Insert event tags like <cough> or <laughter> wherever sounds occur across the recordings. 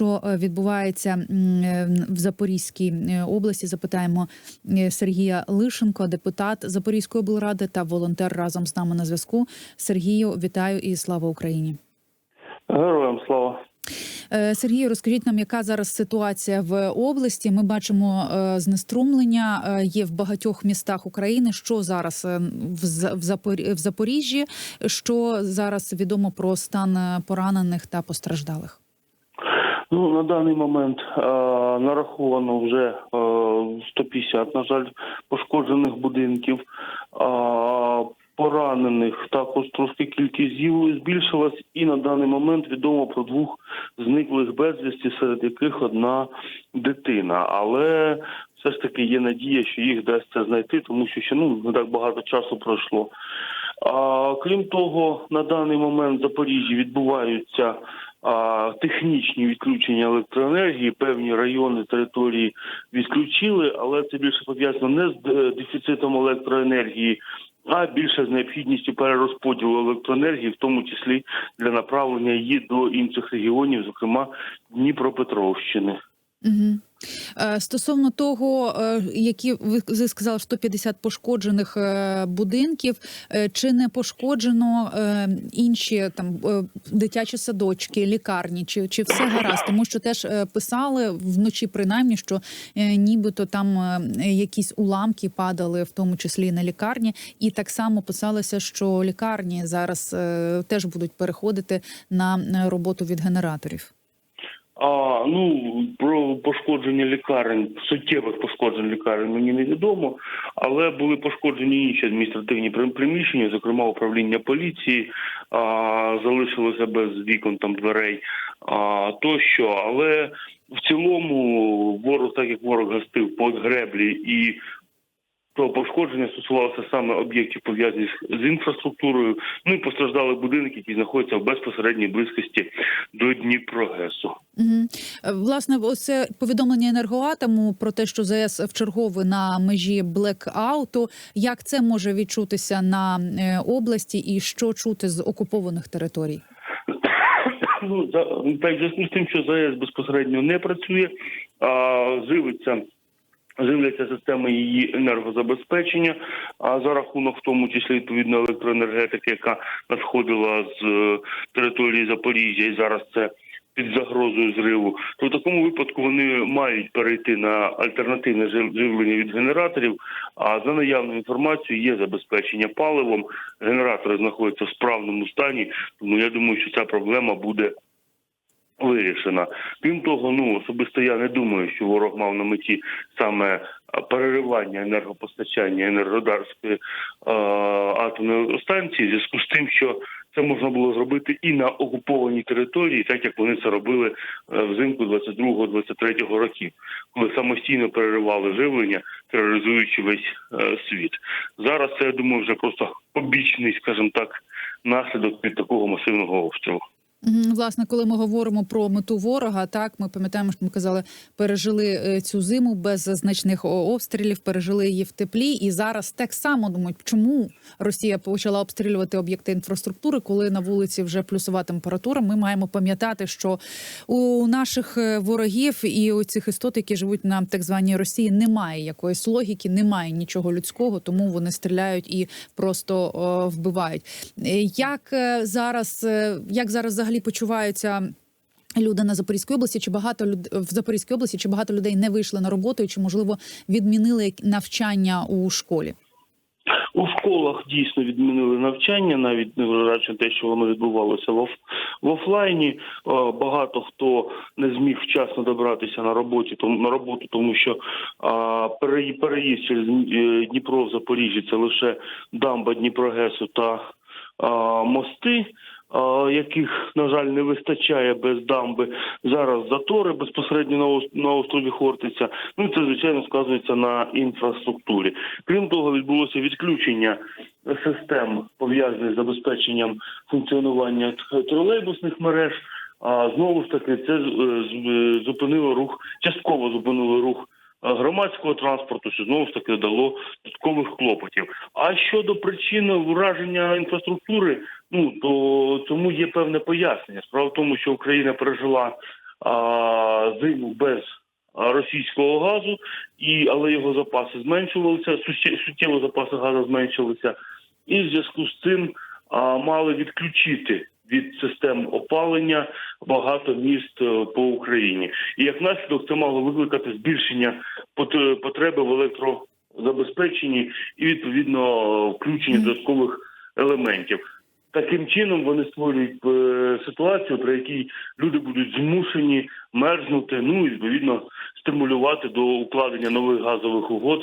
що е, відбувається е, в Запорізькій е, області. Запитаємо Сергія Лишенко, депутат Запорізької облради та волонтер разом з нами на зв'язку. Сергію, вітаю і слава Україні. Героям слава. Сергію, розкажіть нам, яка зараз ситуація в області? Ми бачимо знеструмлення є в багатьох містах України. Що зараз в Запоріжжі? Що зараз відомо про стан поранених та постраждалих? Ну на даний момент е, нараховано вже е, 150, на жаль, пошкоджених будинків. Е, Поранених також трошки кількість збільшилась, і на даний момент відомо про двох зниклих безвісті, серед яких одна дитина. Але все ж таки є надія, що їх вдасться знайти, тому що ще ну не так багато часу пройшло. А, крім того, на даний момент в Запоріжжі відбуваються а, технічні відключення електроенергії. Певні райони території відключили, але це більше пов'язано не з е, дефіцитом електроенергії. А більше з необхідністю перерозподілу електроенергії, в тому числі для направлення її до інших регіонів, зокрема Дніпропетровщини. Угу. Стосовно того, е, які ви сказали, 150 пошкоджених е, будинків, е, чи не пошкоджено е, інші там е, дитячі садочки, лікарні, чи, чи все гаразд? Тому що теж е, писали вночі, принаймні, що е, нібито там е, якісь уламки падали, в тому числі на лікарні, і так само писалося, що лікарні зараз е, теж будуть переходити на е, роботу від генераторів. А ну про пошкодження лікарень, суттєвих пошкоджень лікарень мені невідомо, але були пошкоджені інші адміністративні при- приміщення, зокрема управління поліції, а, залишилося без вікон там дверей а, тощо. Але в цілому ворог, так як ворог гастив по греблі і то пошкодження стосувалося саме об'єктів пов'язаних з інфраструктурою. Ну і постраждали будинки, які знаходяться в безпосередній близькості до Дніпрогесу. Угу. Власне, ось це повідомлення енергоатому про те, що ЗС вчергове на межі блекауту. Як це може відчутися на е, області, і що чути з окупованих територій? <coughs> Ну за так, в зв'язку з тим, що ЗАЕС безпосередньо не працює, а живиться. Живляться системи її енергозабезпечення, а за рахунок в тому числі відповідно електроенергетики, яка надходила з е, території Запоріжжя, і зараз це під загрозою зриву, то в такому випадку вони мають перейти на альтернативне живлення від генераторів. А за наявною інформацією є забезпечення паливом. Генератори знаходяться в справному стані, тому я думаю, що ця проблема буде вирішена. Крім того, ну особисто я не думаю, що ворог мав на меті саме переривання енергопостачання енергодарської е, атомної електростанції, в зв'язку з тим, що це можна було зробити і на окупованій території, так як вони це робили е, взимку 22-23 років, коли самостійно переривали живлення, тероризуючи весь е, світ. Зараз це я думаю вже просто побічний, скажімо так, наслідок від такого масивного обстрілу. Власне, коли ми говоримо про мету ворога, так ми пам'ятаємо, що ми казали, пережили е, цю зиму без значних обстрілів, пережили її в теплі, і зараз так само думають, чому Росія почала обстрілювати об'єкти інфраструктури, коли на вулиці вже плюсова температура. Ми маємо пам'ятати, що у наших е, ворогів і у цих істот, які живуть на так званій Росії, немає якоїсь логіки, немає нічого людського, тому вони стріляють і просто вбивають. Е, Як зараз, як зараз взагалі почуваються? Люди на Запорізькій області чи багато люд... в Запорізькій області чи багато людей не вийшли на роботу, і чи можливо відмінили навчання у школі? У школах дійсно відмінили навчання, навіть не вражаючи те, що воно відбувалося в, оф... в офлайні. Багато хто не зміг вчасно добратися на роботі, тому на роботу, тому що пере- переїзд через е, Дніпро в Запоріжжі це лише дамба Дніпрогесу та мости. Яких на жаль не вистачає без дамби зараз затори безпосередньо на острові Хортиця. Ну це звичайно сказується на інфраструктурі. Крім того, відбулося відключення систем пов'язаних з забезпеченням функціонування тролейбусних мереж. А знову ж таки, це е, зупинило рух, частково зупинило рух громадського транспорту, що знову ж таки дало додаткових клопотів. А щодо причин враження інфраструктури, ну то цьому є певне пояснення. Справа в тому, що Україна пережила а, зиму без російського газу, і але його запаси зменшувалися, суттєво запаси газу зменшилися, і в зв'язку з цим а, мали відключити від систем опалення багато міст е, по Україні. І як наслідок це мало викликати збільшення пот- потреби в електрозабезпеченні і відповідно включення додаткових елементів. Таким чином вони створюють е, ситуацію, при якій люди будуть змушені мерзнути, ну і відповідно стимулювати до укладення нових газових угод,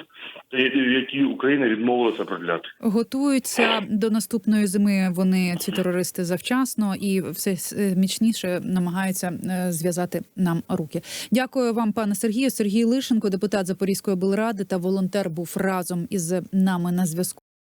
е, які Україна відмовилася продляти. Готуються до наступної зими. Вони ці терористи завчасно і все с- міцніше намагаються е, зв'язати нам руки. Дякую вам, пане Сергію. Сергій Лишенко, депутат Запорізької облради та волонтер, був разом із нами на зв'язку.